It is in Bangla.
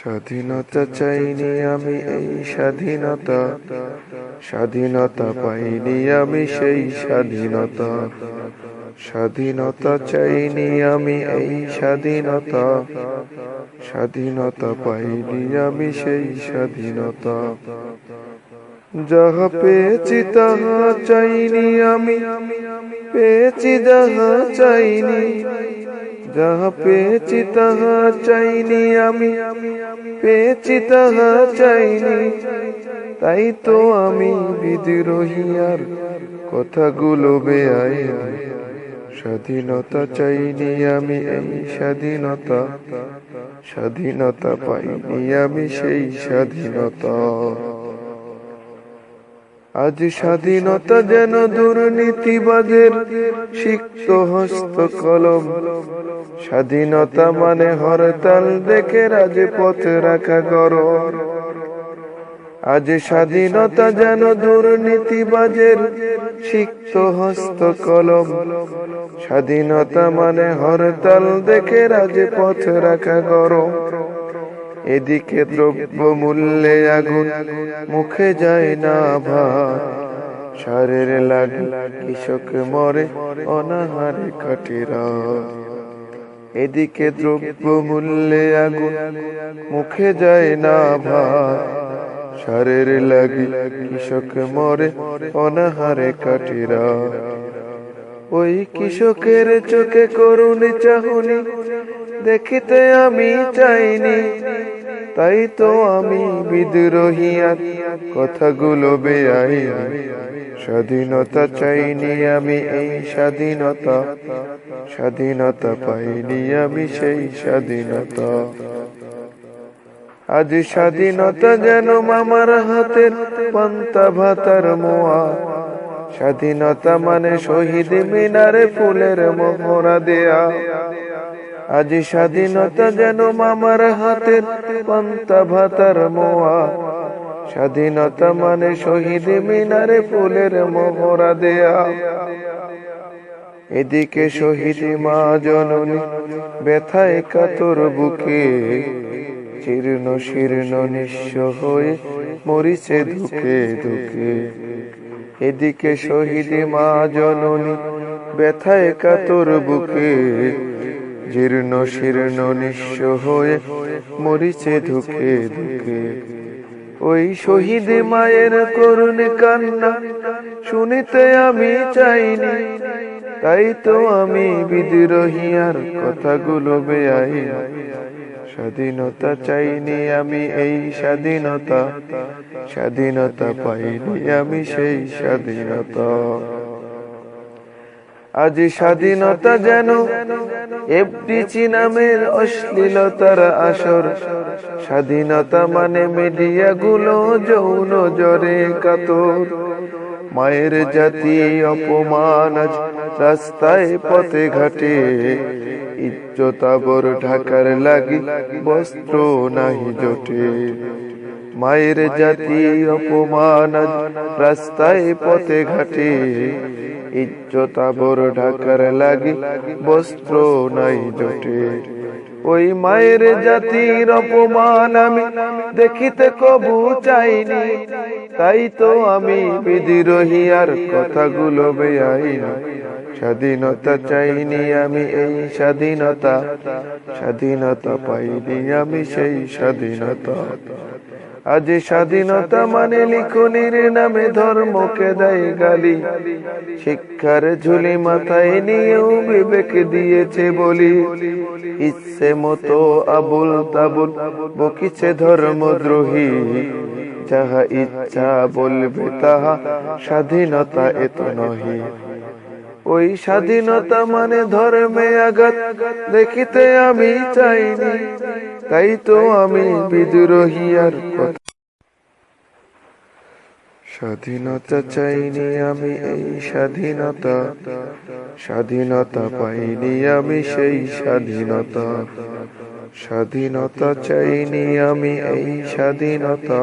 স্বাধীনতা চাইনি আমি এই স্বাধীনতা। স্বাধীনতা পাইনি আমি সেই স্বাধীনতা। স্বাধীনতা চাইনি আমি এই স্বাধীনতা। স্বাধীনতা পাইনি আমি সেই স্বাধীনতা। যাহা পেয়েছি তাহা চাইনি আমি। পেয়েছি যাহা চাইনি, যাহা পেয়েছি তাহা চাইনি আমি। পেয়েছি তাহা চাইনি, তাই তো আমি বিদ্রোহী আর কথাগুলো বেআই স্বাধীনতা চাইনি আমি এই স্বাধীনতা স্বাধীনতা পাইনি আমি সেই স্বাধীনতা। আজ স্বাধীনতা যেন দুর্নীতিবাজের সিক্ত হস্ত কলম। স্বাধীনতা মানে হরতাল, দেখে রাজপথে রাখা গরম। আজ স্বাধীনতা যেন দুর্নীতিবাজের সিক্ত হস্ত কলম। স্বাধীনতা মানে হরতাল, দেখে রাজে রাজপথ রাখা গরম। এদিকে দ্রব্য মূল্যে আগুন মুখে যায় না ভাত। সারের লাগে কৃষক মরে, অনাহারে কাটেরা এদিকে দ্রব্য মূল্যে আগুন মুখে যায় না ভাত। সারের লাগে কৃষক মরে, অনাহারে কাটেরা ওই কৃষকের চোখে করুন চাহুনি, দেখিতে আমি চাইনি তাই তো আমি বিদ্রোহী কথাগুলো বেআই স্বাধীনতা চাইনি আমি এই স্বাধীনতা। স্বাধীনতা পাইনি আমি সেই স্বাধীনতা। আজ স্বাধীনতা যেন মামার হাতের পান্তা ভাতার মোয়া। স্বাধীনতা মানে শহীদ মিনারে ফুলের মোহরা দেয়া। আজ স্বাধীনতা যেন মামার হাতের পান্তা ভাতার মোয়া। স্বাধীনতা মানে শহীদ মিনারে ফুলের মোহরা দেয়া। এদিকে শহীদ মা জননী ব্যথায় কাতর বুকে। জীর্ণ শীর্ণ নিঃস্ব হয়ে মরিছে ধুকে ধুকে। এদিকে শহীদ মা জননী ব্যথায় কাতর বুকে। জীর্ণ শীর্ণ নিঃস্ব হয়ে মরিছে ধুকে ধুকে। ওই শহীদ মায়ের করুণ কান্না শুনিতে আমি চাইনি, তাই তো আমি বিদ্রোহী আর কথাগুলো বেআই স্বাধীনতা চাইনি আমি এই স্বাধীনতা স্বাধীনতা পাইনি আমি সেই স্বাধীনতা। আজ স্বাধীনতা যেন এফডিচি নামের অশ্লীলতার আসর। স্বাধীনতা মানে মিডিয়া গুলো যৌন জরে কাতর। মায়ের জাতি অপমান আজ রাস্তায় পথে ঘাটে। ইজ্জতাবর ঢাকার লাগি বস্ত্র নাহি জোটে। মায়ের জাতি অপমান, রাস্তায় পথে ঘাটে ইজ্জতাবর ঢাকার লাগি বস্ত্র নাই জোটে। ওই মায়ের জাতির অপমান আমি দেখিতে কবু চাইনি, তাই তো আমি বিদ্রোহী আর কথাগুলো বেআই স্বাধীনতা চাইনি আমি এই স্বাধীনতা স্বাধীনতা পাইনি আমি সেই স্বাধীনতা। আজ স্বাধীনতা মানে লিখনির নামে ধর্মকে দেয় গালি। শিক্ষার ঝুলি মাথায় নিয়েও বিবেক দিয়েছে বলি। ইচ্ছে মতো আবুল তাবুল বকিছে ধর্মদ্রোহী। যাহা ইচ্ছা বলবে তাহা স্বাধীনতা এত নহি। ওই স্বাধীনতা মানে ধর্মে আঘাত। দেখিতে আমি চাইনি, তাই তো আমি বিদ্রোহী আর কথা স্বাধীনতা চাইনি আমি এই স্বাধীনতা স্বাধীনতা পাইনি আমি সেই স্বাধীনতা। স্বাধীনতা চাইনি আমি এই স্বাধীনতা